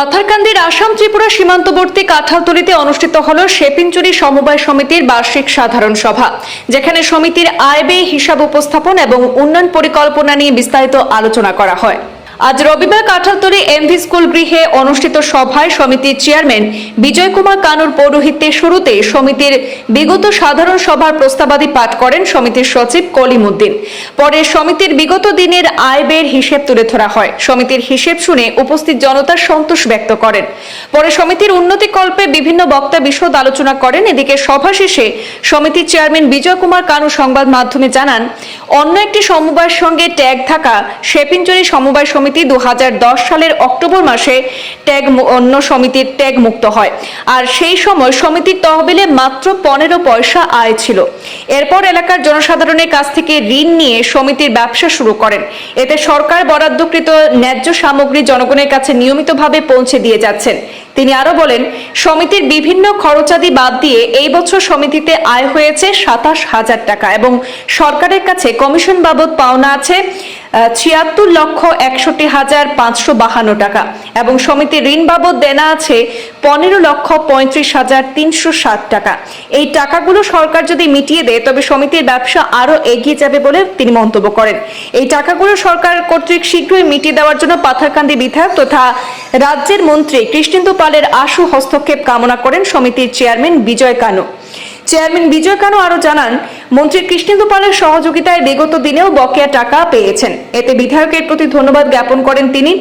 পাথারকান্দির আসাম ত্রিপুরা সীমান্তবর্তী কাঁঠালতলিতে অনুষ্ঠিত হল শেপিনচুরি সমবায় সমিতির বার্ষিক সাধারণ সভা, যেখানে সমিতির আয় ব্যয়, হিসাব উপস্থাপন এবং উন্নয়ন পরিকল্পনা নিয়ে বিস্তারিত আলোচনা করা হয়। আজ রবিবার কাঁঠালতলি এমভি স্কুল গৃহে অনুষ্ঠিত সভায় সমিতির চেয়ারম্যান বিজয় কুমার কানুর পৌরোহিত্যে শুরুতে সমিতির বিগত সাধারণ সভার প্রস্তাবাদি পাঠ করেন সমিতির সচিব কলিম উদ্দিন পরে সমিতির বিগত দিনের আয় ব্যয়ের হিসেব তুলে ধরা হয়। সমিতির হিসেব শুনে উপস্থিত জনতা সন্তোষ ব্যক্ত করেন। পরে সমিতির উন্নতি কল্পে বিভিন্ন বক্তা বিশদ আলোচনা করেন। এদিকে সভা শেষে সমিতির চেয়ারম্যান বিজয় কুমার কানু সংবাদ মাধ্যমে জানান, অন্য একটি সমবায়ের সঙ্গে ট্যাগ থাকা শেপিনচুরি সমবায় সমিতি দুহাজার দশ সালের অক্টোবর মাসে ট্যাগ অন্য সমিতির ট্যাগ মুক্ত হয়। আর সেই সময় সমিতির তহবিলে মাত্র পনেরো পয়সা আয় ছিল। এরপর এলাকার জনসাধারণের কাছ থেকে ঋণ নিয়ে সমিতির ব্যবসা শুরু করেন। এতে সরকার বরাদ্দকৃত ন্যায্য সামগ্রী জনগণের কাছে নিয়মিতভাবে পৌঁছে দিয়ে যাচ্ছেন। তিনি আরও বলেন, সমিতির বিভিন্ন খরচাদি বাদ দিয়ে এই বছর সমিতিতে আয় হয়েছে সাতাশ হাজার টাকা এবং সরকারের কাছে কমিশন বাবদ পাওনা আছে ছিয়াত্তর লক্ষ একষট্টি হাজার পাঁচশো বাহান্ন টাকা। এবং সমিতির ঋণ বাবদ দেনা আছে পনেরো লক্ষ পঁয়ত্রিশ হাজার তিনশো ষাট টাকা। এই টাকাগুলো সরকার যদি মিটিয়ে দেয়, তবে সমিতির ব্যবসা আরও এগিয়ে যাবে বলে তিনি মন্তব্য করেন। এই টাকাগুলো সরকার কর্তৃক শীঘ্রই মিটিয়ে দেওয়ার জন্য পাথারকান্দি বিধায়ক তথা রাজ্যের মন্ত্রী কৃষ্ণেন্দু পালের আশু হস্তক্ষেপ কামনা করেন সমিতির চেয়ারম্যান বিজয় কানু। চেয়ারম্যান বিজয় কানু আরও জানান, মন্ত্রী কৃষ্ণেন্দু পালের সহযোগিতায় বিগত দিনেও বকেয়া টাকা পেয়েছেন। এতে বিধায়কের প্রতি ধন্যবাদ জ্ঞাপন করেন তিনি।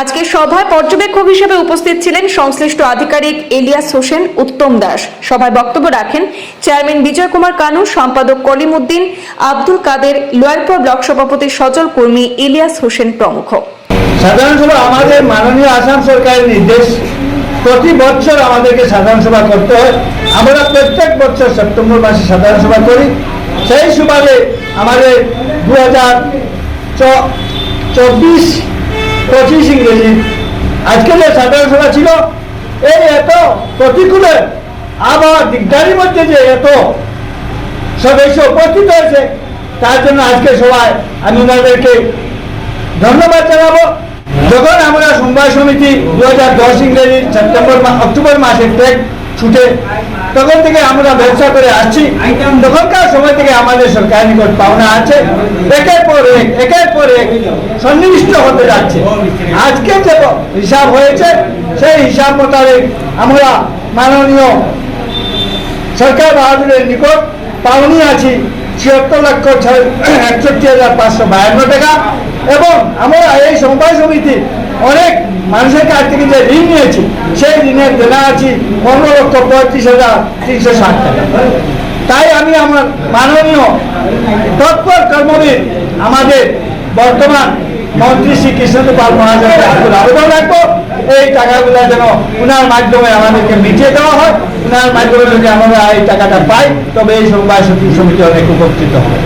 আজকে সভায় পর্যবেক্ষক হিসেবে উপস্থিত ছিলেন সংশ্লিষ্ট আধিকারিক এলিয়াস হোসেন উত্তম দাস। সভায় বক্তব্য রাখেন চেয়ারম্যান বিজয় কুমার কানু, সম্পাদক কলিম উদ্দিন, আব্দুল কাদের লোয়ারপুর ব্লক সভাপতি সজল কর্মী ইলিয়াস হোসেন প্রমুখ। সাধারণ সভা আমাদের মাননীয় আসাম সরকারের নির্দেশ। প্রতি বছর আমাদেরকে সাধারণ সভা করতে হয়। আমরা প্রত্যেক বছর সেপ্টেম্বর মাসে সাধারণ সভা করি। সেই সুবাদে আমাদের দু হাজার চব্বিশ, পঁচিশ ইংরেজি আজকে যে সাধারণ সভা ছিল, এই এত প্রতিকূলে, আবার দিকদারির মধ্যে যে এত সদস্য উপস্থিত হয়েছে, তার জন্য আজকে সবাই আমি ওনাদেরকে ধন্যবাদ জানাব। যখন আমরা সমবায় সমিতি দু হাজার দশ ইংরেজি সেপ্টেম্বর অক্টোবর মাসে ট্রেক ছুটে, তখন থেকে আমরা ব্যবসা করে আসছি। তখনকার সময় থেকে আমাদের সরকার নিকট পাওনা আছে। একের পর এক, একের পর এক সন্নিবিষ্ট হতে যাচ্ছে। আজকে যে হিসাব হয়েছে, সেই হিসাব মোতাবেক আমরা মাননীয় সরকার বাহাদুরের নিকট পাওনি আছি ছিয়াত্তর লক্ষ ছয়- একষট্টি হাজার পাঁচশো বায়ান্ন টাকা। এবং আমরা এই সমবায় সমিতি অনেক মানুষের কাছ থেকে যে ঋণ নিয়েছি, সেই ঋণের দেনা আছি পনেরো লক্ষ পঁয়ত্রিশ হাজার তিনশো ষাট টাকা। তাই আমি আমার মাননীয় তৎপর কর্মবীর, আমাদের বর্তমান মন্ত্রী শ্রী কৃষ্ণদু পাল মহাজনকে আকুল আবেদন রাখব। এই টাকাগুলো যেন উনার মাধ্যমে আমাদেরকে মিটিয়ে দেওয়া হয়। উনার মাধ্যমে যদি আমরা এই টাকাটা পাই, তবে এই সমবায় সমিতি অনেক উপকৃত হবে।